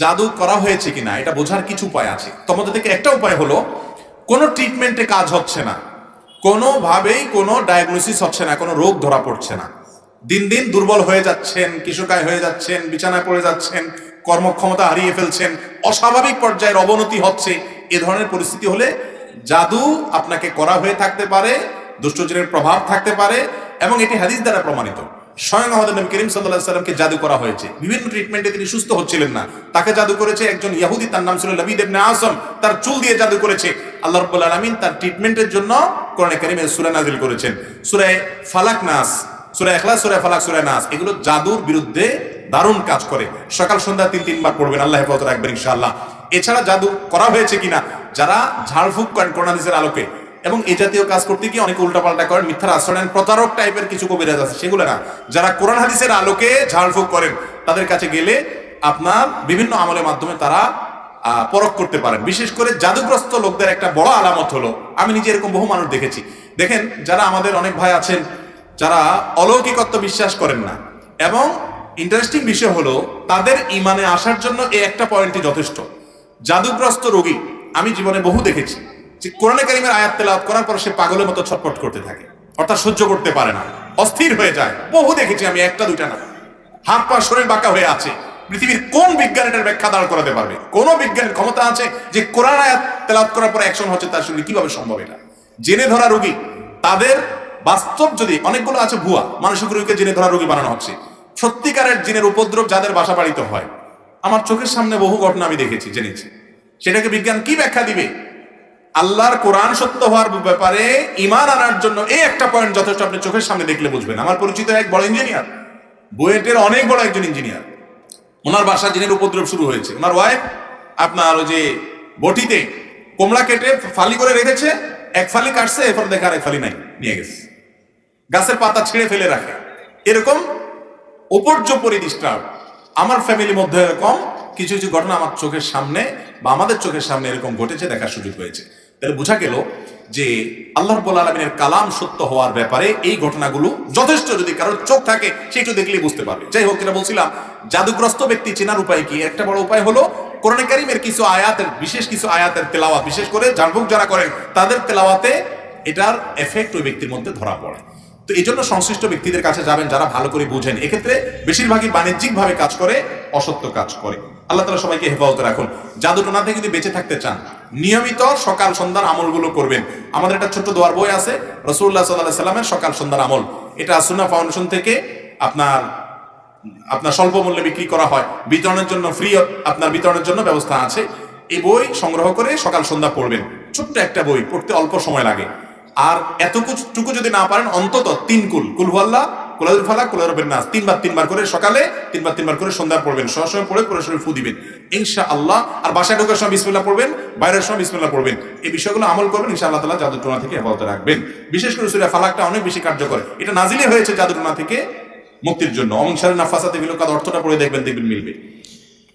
জাদু করা হয়েছে কিনা, এটা বোঝার কিছু উপায় আছে। তোমাদের থেকে একটা উপায় হলো, কোনো ট্রিটমেন্টে কাজ হচ্ছে না। কোনোভাবেই কোনো ডায়াগনোসিস হচ্ছে না, কোনো রোগ ধরা পড়ছে না। দিন দিন দুর্বল হয়ে যাচ্ছেন কিশোকায় হয়ে যাচ্ছেন, বিছানায় পড়ে যাচ্ছেন, কর্মক্ষমতা হারিয়ে ফেলছেন, অস্বাভাবিক পর্যায়ের অবনতি হচ্ছে, এ ধরনের পরিস্থিতি হলে জাদু আপনাকে করা হয়ে থাকতে পারে দুষ্টজনের প্রভাব থাকতে পারে, এবং এটি হাদিস দ্বারা প্রমাণিত। স্বয়ং আমাদের নবী করিম সাল্লাহ সাল্লামকে জাদু করা হয়েছে। বিভিন্ন ট্রিটমেন্টে তিনি সুস্থ হচ্ছিলেন না। তাকে জাদু করেছে একজন ইয়াহুদি তার নাম ছিল লবিদ আসম তার চুল দিয়ে জাদু করেছে। আল্লাহ তার ট্রিটমেন্টের জন্য কোরআনে কারিমে করেছেন। সূরা ফালাক নাস, সূরা ইখলাস, সূরা ফালাক নাস, এগুলো জাদুর বিরুদ্ধে দারুণ কাজ করে। সকাল, সন্ধ্যা তিন, তিনবার পড়বেন, আল্লাহ হেফাজত রাখবেন ইনশাআল্লাহ। এছাড়া জাদু করা হয়েছে কিনা, যারা ঝাড়ফুঁক করেন কোরআন আলোকে এবং এই জাতীয় কাজ করতে গিয়ে অনেকে উল্টাপাল্টা করেন, মিথ্যার আশ্রয় নেন প্রতারক টাইপের কিছু কবিরাজ আছে, সেগুলো না। যারা কোরআন হাদিসের আলোকে ঝাড়ফুঁক করেন, তাদের কাছে গেলে আপনার বিভিন্ন আমলের মাধ্যমে তারা পরখ করতে পারেন। বিশেষ করে জাদুগ্রস্ত লোকদের একটা বড় আলামত হলো, আমি নিজে এরকম বহু মানুষ দেখেছি। দেখেন, যারা আমাদের অনেক ভাই আছেন, যারা অলৌকিকত্ব বিশ্বাস করেন না, এবং ইন্টারেস্টিং বিষয় হলো, তাদের ইমানে আসার জন্য এই একটা পয়েন্টই যথেষ্ট। জাদুগ্রস্ত রোগী, আমি জীবনে বহু দেখেছি। যে কোরআনে কারিমের আয়াত তেলাওয়াত করার পর সে পাগলের মতো ছটপট করতে থাকে। অর্থাৎ সহ্য করতে পারে না। অস্থির হয়ে যায়। বহু দেখেছি আমি, একটা, দুইটা না। হাত পা শরীর বাঁকা হয়ে আছে। পৃথিবীর কোন বিজ্ঞান এটার ব্যাখ্যা দাঁড় করাতে পারবে? কোন বিজ্ঞানের ক্ষমতা আছে যে কোরআন আয়াত তেলাওয়াত করার পর অ্যাকশন হচ্ছে তার সঙ্গে কীভাবে সম্ভব এটা? জেনে ধরা রোগী। তাদের বাস্তব যদি অনেকগুলো আছে ভুয়া, মানসিক রোগীকে জেনে ধরা রোগী বানানো হচ্ছে। সত্যিকারের জিনের উপদ্রব যাদের বাসা বাড়িতে হয়। আমার চোখের সামনে বহু ঘটনা আমি দেখেছি, জেনেছি। সেটাকে বিজ্ঞান কি ব্যাখ্যা দিবে? আল্লাহর কোরআন সত্য হওয়ার ব্যাপারে ইমান আনার জন্য এই একটা পয়েন্ট যথেষ্ট আপনি চোখের সামনে দেখলে বুঝবেন। আমার পরিচিত এক বড় ইঞ্জিনিয়ার বুয়েটের অনেক বড় একজন ইঞ্জিনিয়ার ওনার বাসা জিনের উপদ্রব শুরু হয়েছে। ওনার ওয়াইফ আপনার ওই যে বটিতে কমলা কেটে ফালি করে রেখেছে, এক ফালি কাটছে, এরপর দেখা আর এক ফালি নাই, নিয়ে গেছে। গাছের পাতা ছিঁড়ে ফেলে রাখে। এরকম উপর্যপরি ডিস্টার্ব আমার ফ্যামিলির মধ্যে এরকম কিছু কিছু ঘটনা আমার চোখের সামনে বা আমাদের চোখের সামনে এরকম ঘটেছে, দেখার সুযোগ হয়েছে। তাহলে বোঝা গেল যে আল্লাহ রব্বুল আলমিনের কালাম সত্য হওয়ার ব্যাপারে এই ঘটনাগুলো যথেষ্ট যদি কারোর চোখ থাকে সেটা দেখলেই বুঝতে পারবে। যাই হোক, যেটা বলছিলাম, জাদুগ্রস্ত ব্যক্তি চেনার উপায় কি? একটা বড় উপায় হলো, কোরআন কারিমের কিছু আয়াতের, বিশেষ কিছু আয়াতের তেলাওয়াত, বিশেষ করে জানবুক যারা করেন, তাদের তেলাওয়াতে এটার এফেক্ট ওই ব্যক্তির মধ্যে ধরা পড়ে। তো এই জন্য সংশ্লিষ্ট ব্যক্তিদের কাছে যাবেন যারা ভালো করে বুঝেন। এক্ষেত্রে বেশিরভাগই বাণিজ্যিক ভাবে কাজ করে, অসত্য কাজ করে। আল্লাহ তালা সবাইকে হেফাজত রাখুন। জাদুটোনা থেকে যদি বেঁচে থাকতে চান, নিয়মিত সকাল সন্ধ্যার আমলগুলো করবেন। আমাদের একটা ছোট্ট দোয়ার বই আছে রসুল্লাহ সাল্লাহ সাল্লামের সকাল সন্ধ্যার আমল। এটা আসুনা ফাউন্ডেশন থেকে আপনার আপনার স্বল্প মূল্যে বিক্রি করা হয়। বিতরণের জন্য ফ্রি, আপনার বিতরণের জন্য ব্যবস্থা আছে। এই বই সংগ্রহ করে সকাল সন্ধ্যা পড়বেন। ছোট্ট একটা বই, পড়তে অল্প সময় লাগে। আর এতটুকু যদি না পারেন, অন্তত তিন কুল। কুলহুয়াল্লাহ কুলাদুল ফালা কুলারবেন নাস তিনবার তিনবার করে সকালে, তিনবার তিনবার করে সন্ধ্যা পড়বেন। সবসময় পড়ে পরে সময় ফু দিবেন। ইনশা আল্লাহ আর বাসায় ঢোকার সময় বিসমিল্লাহ পড়বেন, বাইরের সময় বিসমিল্লাহ পড়বেন। এই বিষয়গুলো আমল করবেন ইনশা আল্লাহ তালা জাদুটোনা থেকে হেফাজত রাখবেন। বিশেষ করে সুরা ফালাকটা অনেক বেশি কার্যকর। এটা নাজিলে হয়েছে জাদু জাদুটোনা থেকে মুক্তির জন্য। অমিংসারের নাফাসাতে বিলোকাদ অর্থটা পড়ে দেখবেন দেখবেন মিলবে।